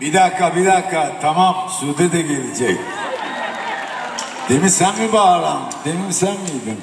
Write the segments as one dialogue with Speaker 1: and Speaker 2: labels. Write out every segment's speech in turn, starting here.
Speaker 1: Bir dakika bir dakika tamam Sude de gelecek. Demin sen mi bağıran? Demin sen miydin?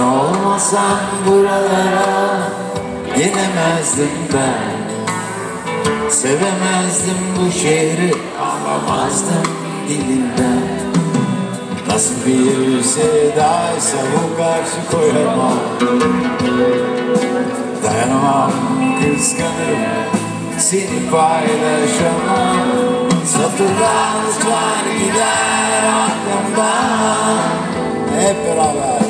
Speaker 1: Sen olmasan buralara gelemezdim ben. Sevemezdim bu şehri anlamazdım dilinden. Nasıl bir sevdaysa bu karşı koyamam. Dayanamam kıskanırım seni paylaşamam. Satırlar uçar gider aklımdan Hep beraber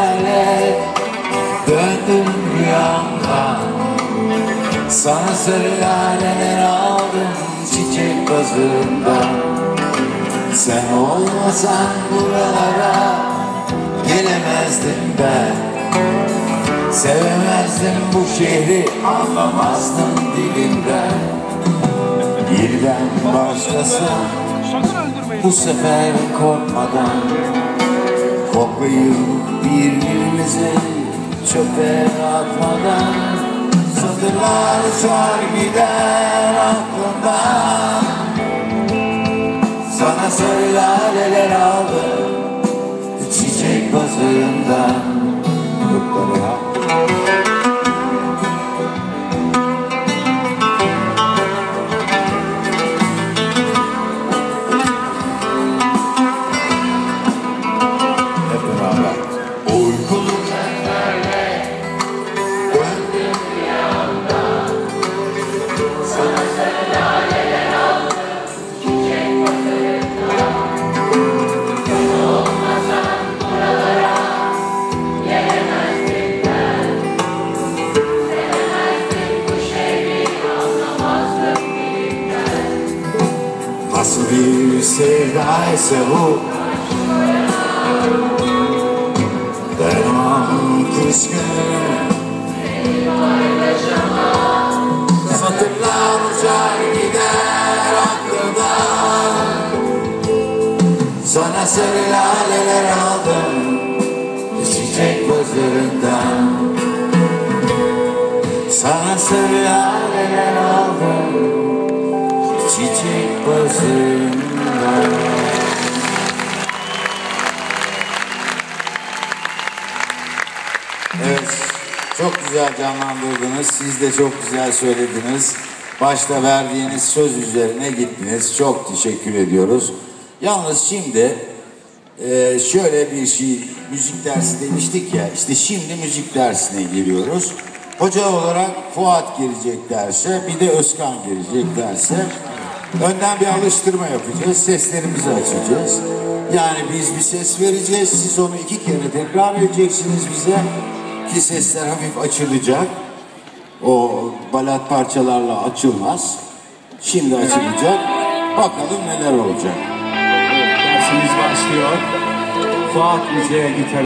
Speaker 1: Sana sarı laleler aldım çiçek bazında Sen olmasan buralara gelemezdim ben. Sevemezdim bu şehri anlamazdım dilimden. Birden başlasın bu sefer korkmadan. Koklayıp birbirimizi çöpe atmadan Satırlar uçar gider aklımdan Sana sarı laleler aldım Çiçek pazarından Yukarıya Nasıl bir sevdaysa bu Dayanamam kızgınım Satırlar uçar gider Sana sarı laleler aldım Çiçek pazarından Sana sarı laleler aldım Çiçek pazarından Evet, çok güzel canlandırdınız. Siz de çok güzel söylediniz. Başta verdiğiniz söz üzerine gittiniz. Çok teşekkür ediyoruz. Yalnız şimdi e, şöyle bir şey, müzik dersi demiştik ya, işte şimdi müzik dersine giriyoruz. Hoca olarak Fuat girecek derse, bir de Özkan girecek derse. Önden bir alıştırma yapacağız, seslerimizi açacağız. Yani biz bir ses vereceğiz, siz onu iki kere tekrar edeceksiniz bize ki sesler hafif açılacak. O balat parçalarla açılmaz. Şimdi açılacak. Bakalım neler olacak.
Speaker 2: Dersimiz başlıyor. Fuat Müze'ye gitar